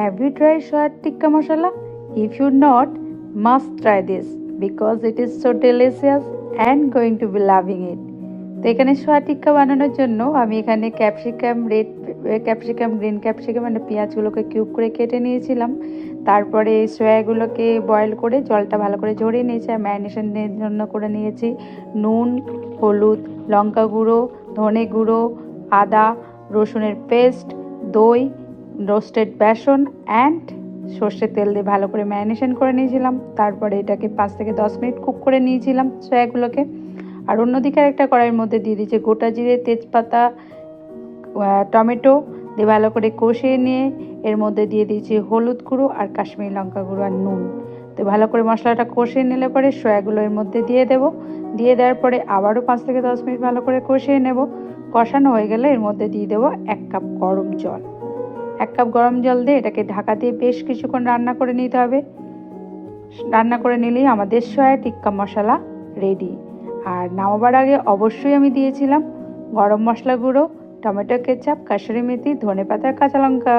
Have you tried soya tikka masala? If you not, must try this because it is so delicious and going to be loving it. তো এখানে সোয়া টিক্কা বানানোর জন্য আমি এখানে capsicum red capsicum green capsicum মানে পেঁয়াজগুলোকে cube করে কেটে নিয়েছিলাম তারপরে সয়াগুলোকে বয়েল করে জলটা ভালো করে ঝরিয়ে নিয়েছি আর ম্যারিনেশনের জন্য করে নিয়েছি নুন হলুদ লঙ্কা গুঁড়ো ধনে গুঁড়ো আদা রসুনের পেস্ট দই রোস্টেড বেসন অ্যান্ড সর্ষে তেল দিয়ে ভালো করে ম্যারিনেশন করে নিয়েছিলাম। তারপরে এটাকে পাঁচ থেকে দশ মিনিট কুক করে নিয়েছিলাম সয়াগুলোকে। আর অন্যদিকে একটা কড়াইয়ের মধ্যে দিয়ে দিয়েছি গোটা জিরে, তেজপাতা টমেটো দিয়ে ভালো করে কষিয়ে নিয়ে এর মধ্যে দিয়ে দিয়েছি হলুদ গুঁড়ো আর কাশ্মীরি লঙ্কা গুঁড়ো আর নুন। তো ভালো করে মশলাটা কষিয়ে নিলে পরে সয়াগুলো এর মধ্যে দিয়ে দেবো। দিয়ে দেওয়ার পরে আবারও পাঁচ থেকে দশ মিনিট ভালো করে কষিয়ে নেব। কষানো হয়ে গেলে এর মধ্যে দিয়ে দেবো এক কাপ গরম জল। এক কাপ গরম জল দিয়ে এটাকে ঢাকা দিয়ে বেশ কিছুক্ষণ রান্না করে নিতে হবে। রান্না করে নিলেই আমাদের সয়া টিক্কা মশলা রেডি আর নামাবার আগে অবশ্যই আমি দিয়েছিলাম গরম মশলা গুঁড়ো, টমেটো কেচাপ কাসুরি মেথি ধনে পাতার কাঁচা লঙ্কা।